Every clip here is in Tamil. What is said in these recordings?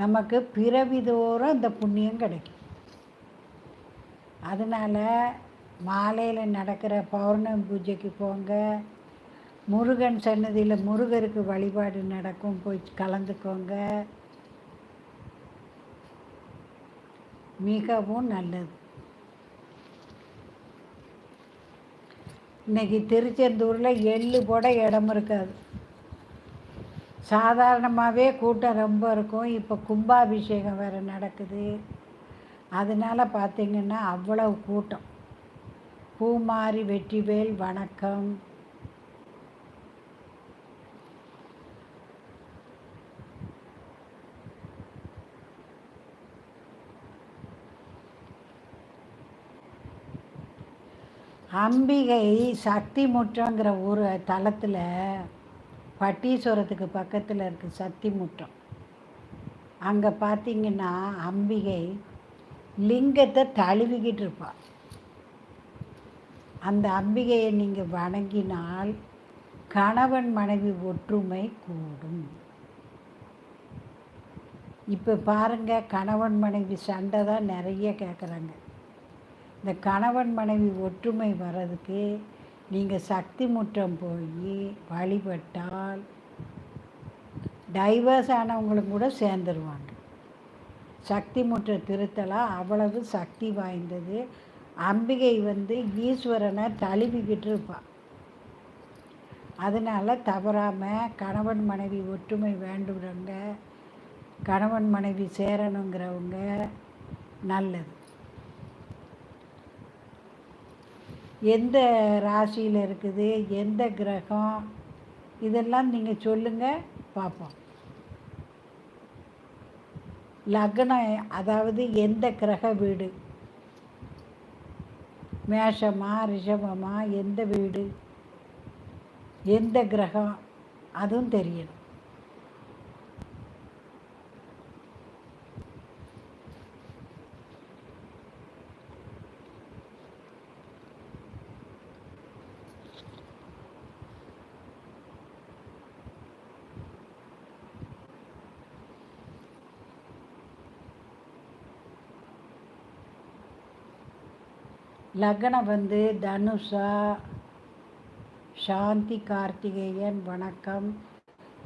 நமக்கு பிறவிதோறும் இந்த புண்ணியம் கிடைக்கும். அதனால் மாலையில் நடக்கிற பௌர்ணமி பூஜைக்கு போங்க. முருகன் சன்னதியில் முருகருக்கு வழிபாடு நடக்கும் போய் கலந்துக்கோங்க. மிகவும் நல்லது. இன்றைக்கி திருச்செந்தூரில் எள்ளு போட இடம் இருக்காது. சாதாரணமாகவே கூட்டம் ரொம்ப இருக்கும். இப்போ கும்பாபிஷேகம் வேறு நடக்குது. அதனால் பார்த்திங்கன்னா அவ்வளவு கூட்டம். பூமாரி வெற்றிவேல் வணக்கம். அம்பிகை சக்தி முற்றங்கிற ஒரு தளத்தில் பட்டீஸ்வரத்துக்கு பக்கத்தில் இருக்குது சக்தி முற்றம் அங்கே பார்த்தீங்கன்னா அம்பிகை லிங்கத்தை தழுவிக்கிட்டு இருப்பாள் அந்த அம்பிகையை நீங்கள் வணங்கினால் கணவன் மனைவி ஒற்றுமை கூடும். இப்போ பாருங்கள் கணவன் மனைவி சண்டை தான் நிறைய கேட்குறாங்க இந்த கணவன் மனைவி ஒற்றுமை வர்றதுக்கு நீங்கள் சக்தி முற்றம் போய் வழிபட்டால் டைவர்ஸ் ஆனவங்களும் கூட சேர்ந்துருவாங்க. சக்தி முற்ற திருத்தலாம் அவ்வளவு சக்தி வாய்ந்தது. அம்பிகை வந்து ஈஸ்வரனை தழுவிக்கிட்டு இருப்பாள் அதனால் தவறாமல் கணவன் மனைவி ஒற்றுமை வேண்டுறவங்க கணவன் மனைவி சேரணுங்கிறவங்க நல்லது. எந்த ராசியில் இருக்குது எந்த கிரகம்? இதெல்லாம் நீங்கள் சொல்லுங்கள் பார்ப்போம் லக்னம் அதாவது எந்த கிரக வீடு? மேஷமா ரிஷபமா எந்த வீடு? எந்த கிரகம்? அதுவும் தெரியணும். லக்னம் வந்து தனுஷா சாந்தி கார்த்திகேயன் வணக்கம்.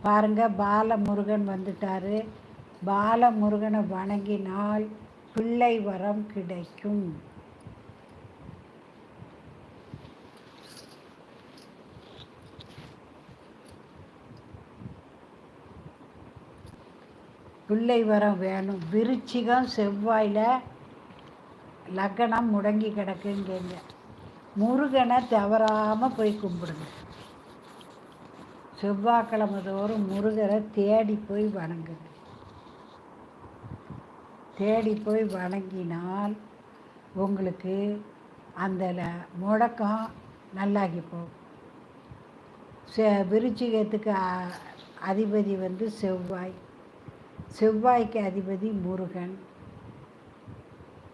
பாருங்கள் பாலமுருகன் வந்துட்டார். பாலமுருகனை வணங்கினால் பிள்ளை வரம் கிடைக்கும். பிள்ளை வரம் வேணும். விருச்சிகம் செவ்வாயில் லக்கணம் முடங்கி கிடக்குங்கங்க. முருகனை தவறாமல் போய் கும்பிடுங்க. செவ்வாய்க்கிழமை தோறும் முருகரை தேடி போய் வணங்குங்க. தேடி போய் வணங்கினால் உங்களுக்கு அந்த முடக்கம் நல்லாகி போகும். செ விருச்சிகத்துக்கு அதிபதி வந்து செவ்வாய். செவ்வாய்க்கு அதிபதி முருகன்.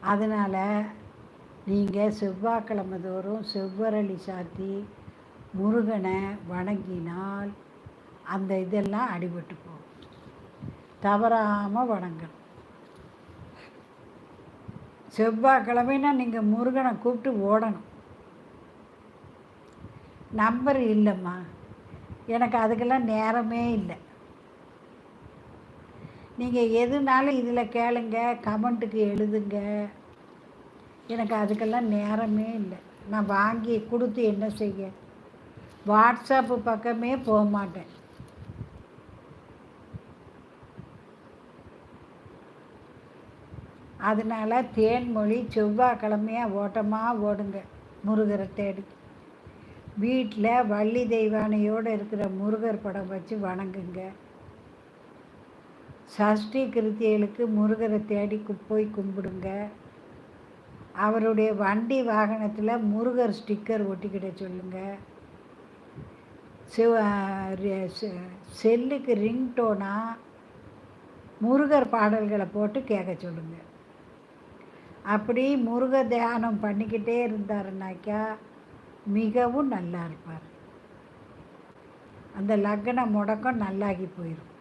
அதனால் நீங்கள் செவ்வாய்க்கிழமை தோறும் செவ்வரளி சாத்தி முருகனை வணங்கினால் அந்த இதெல்லாம் அடிபட்டு போகும் தவறாமல் வணங்கணும். செவ்வாய்க்கிழமைனா நீங்கள் முருகனை கூப்பிட்டு ஓடணும். நம்பர் இல்லைம்மா. எனக்கு அதுக்கெல்லாம் நேரமே இல்லை. நீங்கள் எதுனாலும் இதில் கேளுங்க கமெண்ட்டுக்கு எழுதுங்க. எனக்கு அதுக்கெல்லாம் நேரமே இல்லை. நான் வாங்கி கொடுத்து என்ன செய்ய? வாட்ஸ்அப்பு பக்கமே போக மாட்டேன். அதனால் தேன்மொழி செவ்வாய்க்கிழமையாக ஓட்டமாக ஓடுங்க முருகரை தேடி. வீட்டில் வள்ளி தெய்வானையோடு இருக்கிற முருகர் படம் வச்சு வணங்குங்க. சஷ்டி கிருத்தியலுக்கு முருகரை தேடி போய் கும்பிடுங்க. அவருடைய வண்டி வாகனத்தில் முருகர் ஸ்டிக்கர் ஒட்டிக்கிட சொல்லுங்கள் சிவ செல்லுக்கு ரிங்டோனாக முருகர் பாடல்களை போட்டு கேட்க சொல்லுங்கள் அப்படி முருக தியானம் பண்ணிக்கிட்டே இருந்தாருனாக்கா மிகவும் நல்லா இருப்பார். அந்த லக்ன முடக்கம் நல்லாகி போயிடும்